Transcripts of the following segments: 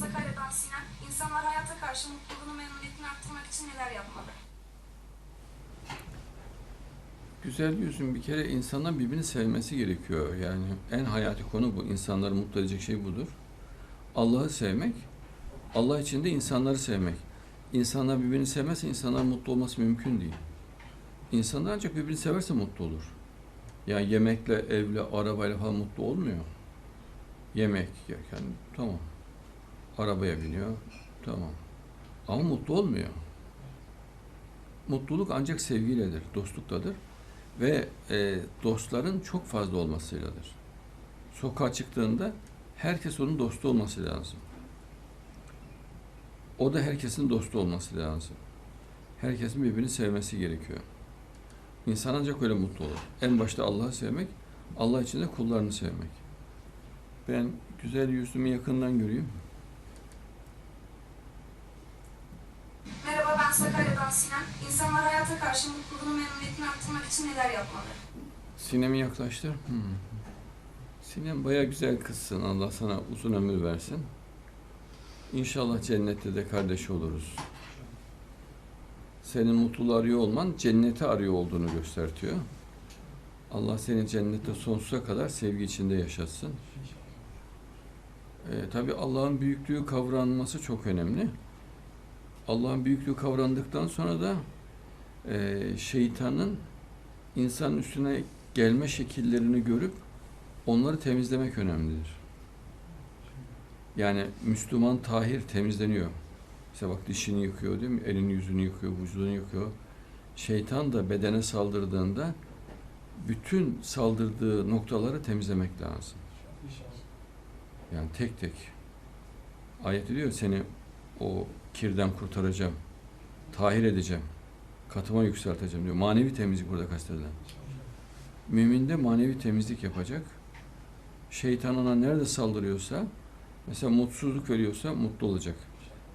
Sakarya'dan Sinem. İnsanlar hayata karşı mutluluğunu, memnuniyetini arttırmak için neler yapmalı? Güzel yüzün bir kere insanların birbirini sevmesi gerekiyor. Yani en hayati konu bu. İnsanları mutlu edecek şey budur. Allah'ı sevmek, Allah için de insanları sevmek. İnsanlar birbirini sevmezse insanlar mutlu olması mümkün değil. İnsanlar ancak birbirini severse mutlu olur. Yani yemekle, evle, arabayla falan mutlu olmuyor. Yemek yerken tamam. Arabaya biniyor, tamam. Ama mutlu olmuyor. Mutluluk ancak sevgiyledir, dostluktadır ve e, dostların çok fazla olmasıyladır. Sokağa çıktığında herkes onun dostu olması lazım. O da herkesin dostu olması lazım. Herkesin birbirini sevmesi gerekiyor. İnsan ancak öyle mutlu olur. En başta Allah'ı sevmek, Allah için de kullarını sevmek. Ben güzel yüzümü yakından göreyim. Merhaba ben Sakarya'dan Sinem. İnsanlar hayata karşı mutluluğunu, memnuniyetini arttırmak için neler yapmalı? Sinemi yaklaştır. Hmm. Sinem baya güzel kızsın. Allah sana uzun ömür versin. İnşallah cennette de kardeş oluruz. Senin mutluluğu arıyor olman cenneti arıyor olduğunu göstertiyor. Allah seni cennette sonsuza kadar sevgi içinde yaşatsın. Ee, Tabi Allah'ın büyüklüğü kavranması çok önemli. Allah'ın büyüklüğü kavrandıktan sonra da e, şeytanın insanın üstüne gelme şekillerini görüp onları temizlemek önemlidir. Yani Müslüman tahir temizleniyor. Mesela bak dişini yıkıyor değil mi? Elini yüzünü yıkıyor, vücudunu yıkıyor. Şeytan da bedene saldırdığında bütün saldırdığı noktaları temizlemek lazım. Yani tek tek. Ayet diyor seni o kirden kurtaracağım. Tahir edeceğim. Katıma yükselteceğim diyor. Manevi temizlik burada kastedilen. Mümin de manevi temizlik yapacak. Şeytan ona nerede saldırıyorsa, mesela mutsuzluk veriyorsa mutlu olacak.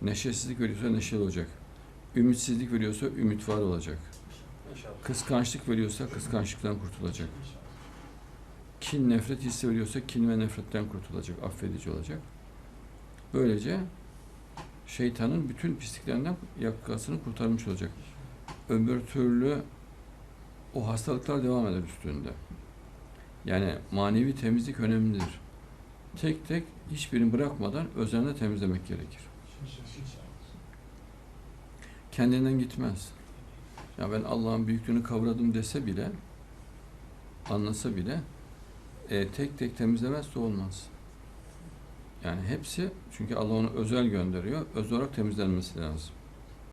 Neşesizlik veriyorsa neşeli olacak. Ümitsizlik veriyorsa ümit var olacak. Kıskançlık veriyorsa kıskançlıktan kurtulacak. Kin, nefret hissi veriyorsa kin ve nefretten kurtulacak, affedici olacak. Böylece şeytanın bütün pisliklerinden yakasını kurtarmış olacak. Öbür türlü o hastalıklar devam eder üstünde. Yani manevi temizlik önemlidir. Tek tek hiçbirini bırakmadan özenle temizlemek gerekir. Kendinden gitmez. Ya ben Allah'ın büyüklüğünü kavradım dese bile, anlasa bile e, tek tek temizlemezse olmaz. Yani hepsi çünkü Allah onu özel gönderiyor. Özel olarak temizlenmesi lazım.